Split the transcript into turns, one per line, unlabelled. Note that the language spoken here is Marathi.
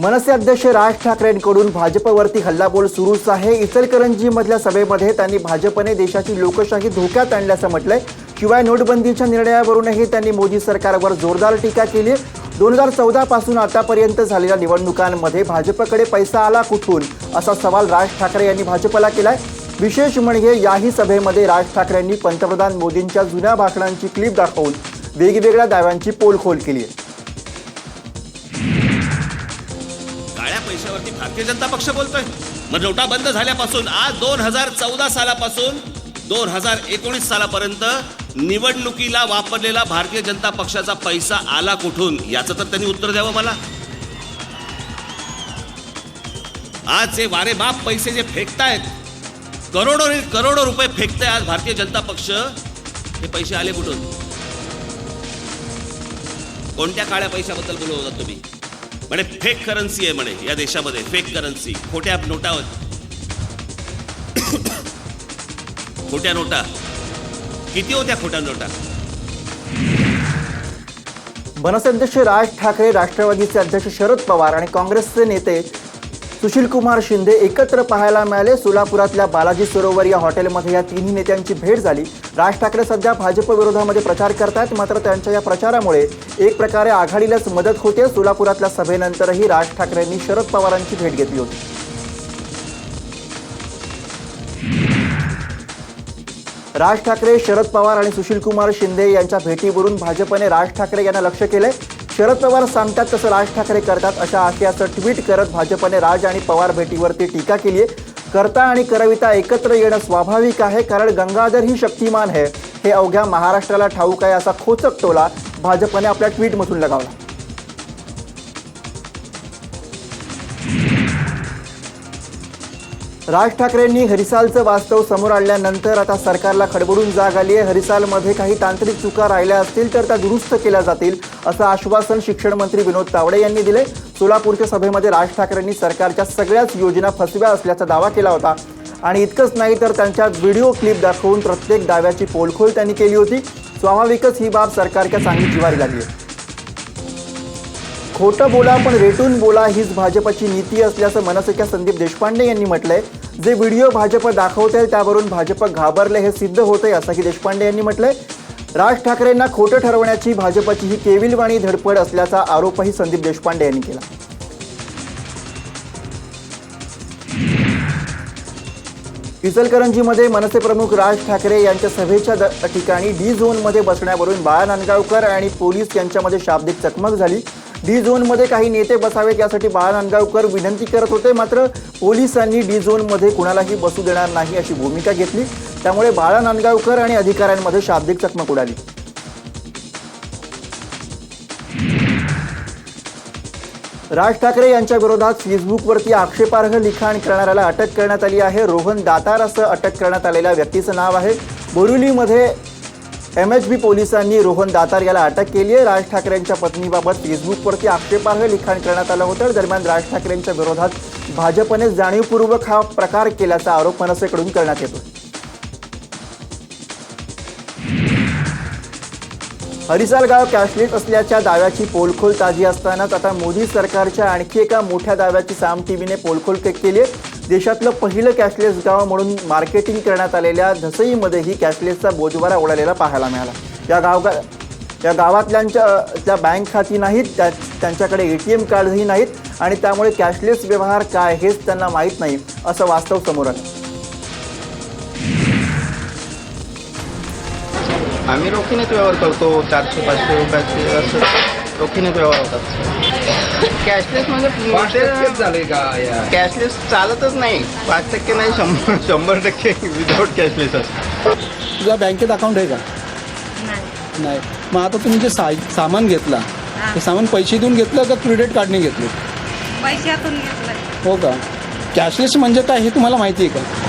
मनसे अध्यक्ष राज ठाकरेंकडून भाजपवरती हल्लाबोल सुरूच आहे. इचलकरंजीमधल्या सभेमध्ये त्यांनी भाजपने देशाची लोकशाही धोक्यात आणल्याचं म्हटलंय. शिवाय नोटबंदीच्या निर्णयावरूनही त्यांनी मोदी सरकारवर जोरदार टीका केली दोन हजार चौदा पासून आतापर्यंत झालेल्या निवडणुकांमध्ये भाजपकडे पैसा आला कुठून? असा सवाल राज ठाकरे यांनी भाजपला केलाय. विशेष म्हणजे याही सभेमध्ये राज ठाकरेंनी पंतप्रधान मोदींच्या जुन्या भाषणांची क्लिप दाखवून वेगवेगळ्या दाव्यांची पोलखोल केली आहे.
पैशावरती भारतीय जनता पक्ष बोलतोय. मग नोटा बंद झाल्यापासून आज दोन हजार चौदा सालापासून दोन हजार एकोणीस सालापर्यंत निवडणुकीला वापरलेला भारतीय जनता पक्षाचा पैसा आला कुठून? याचं तर त्यांनी उत्तर द्यावं मला. आज जे वारे बाप पैसे जे फेकतायत करोडो करोडो रुपये फेकताय आज भारतीय जनता पक्ष हे पैसे आले कुठून? कोणत्या काळ्या पैशाबद्दल बोलत होता तुम्ही? म्हणे फेक करन्सी आहे म्हणे या देशामध्ये फेक करन्सी खोट्या नोटा खोट्या नोटा. किती होत्या खोट्या नोटा?
मनसे अध्यक्ष राज ठाकरे राष्ट्रवादीचे अध्यक्ष शरद पवार आणि काँग्रेसचे नेते सुशीलकुमार शिंदे एकत्र पाहायला मिळाले. सोलापुरातल्या बालाजी सरोवर या हॉटेलमध्ये या तिन्ही नेत्यांची भेट झाली. राज ठाकरे सध्या भाजप विरोधामध्ये प्रचार करतायत मात्र त्यांच्या या प्रचारामुळे एक प्रकारे आघाडीलाच मदत होते. सोलापुरातल्या सभेनंतरही राज ठाकरेंनी शरद पवारांची भेट घेतली होती. राज ठाकरे शरद पवार आणि सुशीलकुमार शिंदे यांच्या भेटीवरून भाजपने राज ठाकरे यांना लक्ष केलंय. शरद पवार सांगतात तसं राज ठाकरे करतात अशा आशयाचं ट्विट करत भाजपने राज आणि पवार भेटीवरती टीका केली आहे करता आणि करविता एकत्र येणं स्वाभाविक आहे कारण गंगाधर ही शक्तिमान आहे. हे अवघ्या महाराष्ट्राला ठाऊक आहे असा खोचक टोला भाजपने आपल्या ट्विटमधून लगावला. राज ठाकरेंनी हरिसालचं वास्तव समोर आणल्यानंतर आता सरकारला खडबडून जाग आली आहे. हरिसालमध्ये काही तांत्रिक चुका राहिल्या असतील तर त्या दुरुस्त केल्या जातील असं आश्वासन शिक्षण मंत्री विनोद तावडे यांनी दिले सोलापूरच्या सभेमध्ये राज ठाकरेंनी सरकारच्या सगळ्याच योजना फसव्या असल्याचा दावा केला होता. आणि इतकंच नाही तर त्यांच्या व्हिडिओ क्लिप दाखवून प्रत्येक दाव्याची पोलखोल त्यांनी केली होती. स्वाभाविकच ही बाब सरकारच्या चांगली जिवारी लागली खोटं बोला पण रेटून बोला हीच भाजपची नीती असल्याचं मनसेच्या संदीप देशपांडे यांनी म्हटलंय. जे व्हिडिओ भाजप दाखवते त्यावरून भाजप घाबरले हे सिद्ध होतंय असंही देशपांडे यांनी म्हटलंय. राज ठाकरेंना खोटं ठरवण्याची भाजपची ही केविलवाणी धडपड असल्याचा आरोपही संदीप देशपांडे यांनी केला. इचलकरंजीमध्ये मनसे प्रमुख राज ठाकरे यांच्या सभेच्या द- ठिकाणी डी झोनमध्ये बसण्यावरून बाळा नांदगावकर आणि पोलीस यांच्यामध्ये शाब्दिक चकमक झाली. डी झोनमध्ये काही नेते बसावेत यासाठी बाळा नांदगावकर विनंती करत होते. मात्र पोलिसांनी डी झोनमध्ये कुणालाही बसू देणार नाही अशी भूमिका घेतली. त्यामुळे बाळा नांदगावकर आणि अधिकाऱ्यांमध्ये शाब्दिक चकमक उडाली. राज ठाकरे यांच्या विरोधात फेसबुकवरती आक्षेपार्ह लिखाण करणाऱ्याला अटक करण्यात आली आहे. रोहन दातार असं अटक करण्यात आलेल्या व्यक्तीचं नाव आहे. बोरिवलीमध्ये एम एच बी पोलिसांनी रोहन दातार याला अटक केली आहे. राज ठाकरेंच्या पत्नीबाबत फेसबुकवरती आक्षेपार्ह लिखाण करण्यात आलं होतं. दरम्यान राज ठाकरेंच्या विरोधात भाजपने जाणीवपूर्वक हा प्रकार केल्याचा आरोप मनसेकडून करण्यात येतो हरिसाल गाव कॅशलेस असल्याच्या दाव्याची पोलखोल ताजी असतानाच आता मोदी सरकारच्या आणखी एका मोठ्या दाव्याची साम टीव्हीने पोलखोल केली आहे. देशातलं पहिलं कॅशलेस गाव म्हणून मार्केटिंग करण्यात आलेल्या धसईमध्येही कॅशलेसचा बोजवारा उडालेला पाहायला मिळाला. या गावगा या गावातल्यांच्या त्या बँक खाती नाहीत त्या त्यांच्याकडे ए टी एम कार्डही नाहीत आणि त्यामुळे कॅशलेस व्यवहार काय हेच त्यांना माहीत नाही असं वास्तव समोर आलं.
आम्ही रोखीनेच व्यवहार करतो चारशे पाचशे रुपयाचे असं रोखीनेच व्यवहार होतात. कॅशलेस म्हणजे
झाले का? या.
कॅशलेस चालतच नाही. पाच टक्के नाही शंभर शंभर टक्के विदाऊट कॅशलेस असतं.
तुझा बँकेत अकाउंट आहे का?
नाही.
नाही. मग आता तुम्ही जे सा सामान घेतला ते सामान पैसे देऊन घेतलं का क्रेडिट कार्डने घेतलं?
पैशातून घेतलं
हो का? कॅशलेस म्हणजे काय हे तुम्हाला माहिती आहे का?